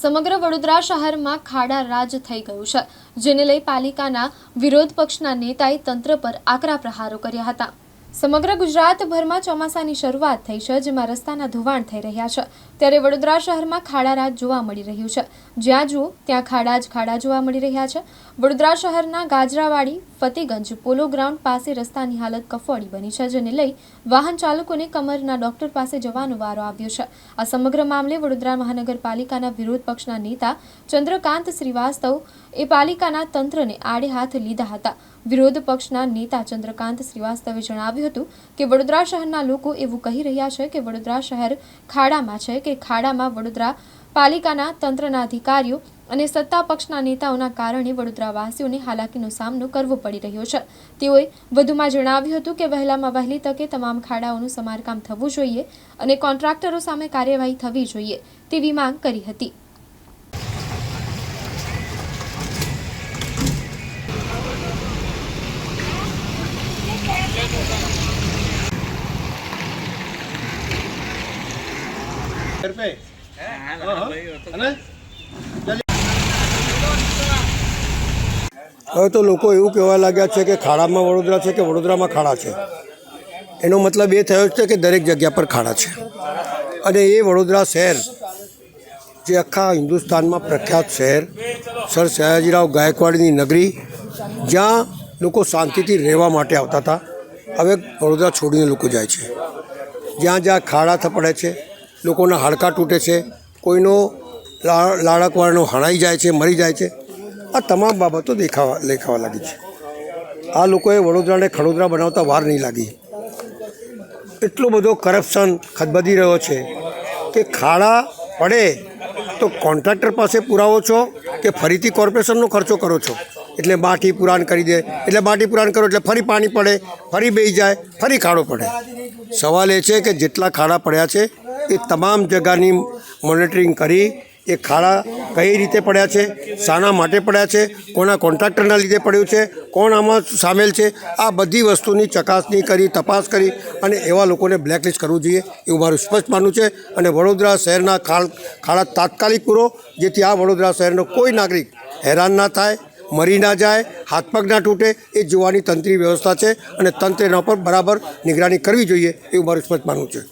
સમગ્ર વડોદરા શહેરમાં ખાડા રાજ થઈ ગયું છે, જેને લઈ પાલિકાના વિરોધ પક્ષના નેતાએ તંત્ર પર આકરા પ્રહારો કર્યા હતા. સમગ્ર ગુજરાતભરમાં ચોમાસાની શરૂઆત થઈ છે, જેમાં રસ્તાના ધોવાણ થઈ રહ્યા છે. ત્યારે વડોદરા શહેરમાં ખાડા રાજ જોવા મળી રહ્યું છે. જ્યાં જુઓ, ત્યાં ખાડા જ ખાડા જોવા મળી રહ્યા છે. વડોદરા શહેરના ગાજરાવાડી ફતેગંજ પોલો ગ્રાઉન્ડ પાસે રસ્તાની હાલત કફોડી બની છે, જેને લઈ વાહન ચાલકોને કમરના ડોક્ટર પાસે જવાનો વારો આવ્યો છે. આ સમગ્ર મામલે વડોદરા મહાનગરપાલિકાના વિરોધ પક્ષના નેતા ચંદ્રકાંત શ્રીવાસ્તવ એ પાલિકાના તંત્રને આડે હાથ લીધા હતા. વિરોધ પક્ષના નેતા ચંદ્રકાંત શ્રીવાસ્તવે જણાવ્યું હતું કે વડોદરા શહેરના લોકો એવું કહી રહ્યા છે કે વડોદરા શહેર ખાડામાં છે, કે ખાડામાં વડોદરા પાલિકાના તંત્રના અધિકારીઓ અને સત્તા પક્ષના નેતાઓના કારણે વડોદરાવાસીઓને હાલાકીનો સામનો કરવો પડી રહ્યો છે. તેઓએ વધુમાં જણાવ્યું હતું કે વહેલામાં વહેલી તકે તમામ ખાડાઓનું સમારકામ થવું જોઈએ અને કોન્ટ્રાક્ટરો સામે કાર્યવાહી થવી જોઈએ તેવી માંગ કરી હતી. घर હવે તો લોકો એવું કહેવા લાગ્યા છે કે ખાડામાં વડોદરા છે કે વડોદરામાં ખાડા છે? એનો મતલબ એ થયો છે કે દરેક જગ્યા પર ખાડા છે. અને એ વડોદરા શહેર, જે આખા હિન્દુસ્તાનમાં પ્રખ્યાત શહેર, સર સયાજીરાવ ગાયકવાડની નગરી, જ્યાં લોકો શાંતિથી રહેવા માટે આવતા હતા, હવે વડોદરા છોડીને લોકો જાય છે. જ્યાં જ્યાં ખાડા થપડે છે, લોકોના હાડકાં તૂટે છે, કોઈનો લાડકવાળનો હણાઈ જાય છે, મરી જાય છે આ તમામ બાબતો દેખાવા દેખાવા લાગી છે. આ લોકોએ વડોદરાને ખડોદરા બનાવતા વાર નહીં લાગી. એટલો બધો કરપ્શન ખદબદી રહ્યો છે કે ખાડા પડે તો કોન્ટ્રાક્ટર પાસે પુરાવો છો કે ફરીથી કોર્પોરેશનનો ખર્ચો કરો છો? એટલે માટી પુરાણ કરી દે. એટલે માટી પુરાણ કરો એટલે ફરી પાણી પડે, ફરી બેહી જાય, ફરી ખાડો પડે. સવાલ એ છે કે જેટલા ખાડા પડ્યા છે એ તમામ જગાની મોનિટરિંગ કરી એ ખાડા કઈ રીતે પડ્યા છે, શાના માટે પડ્યા છે, કોના કોન્ટ્રાક્ટરના લીધે પડ્યું છે, કોણ આમાં સામેલ છે, આ બધી વસ્તુની ચકાસણી કરી, તપાસ કરી અને એવા લોકોને બ્લેકલિસ્ટ કરવું જોઈએ એવું મારું સ્પષ્ટ માનવું છે. અને વડોદરા શહેરના ખાળ ખાડા તાત્કાલિક પૂરો, જેથી આ વડોદરા શહેરનો કોઈ નાગરિક હેરાન ના થાય, મરી ના જાય, હાથ પગ ના તૂટે, એ જોવાની તંત્રી વ્યવસ્થા છે અને તંત્ર એના પર બરાબર નિગરાની કરવી જોઈએ એવું મારું સ્પષ્ટ માનવું છે.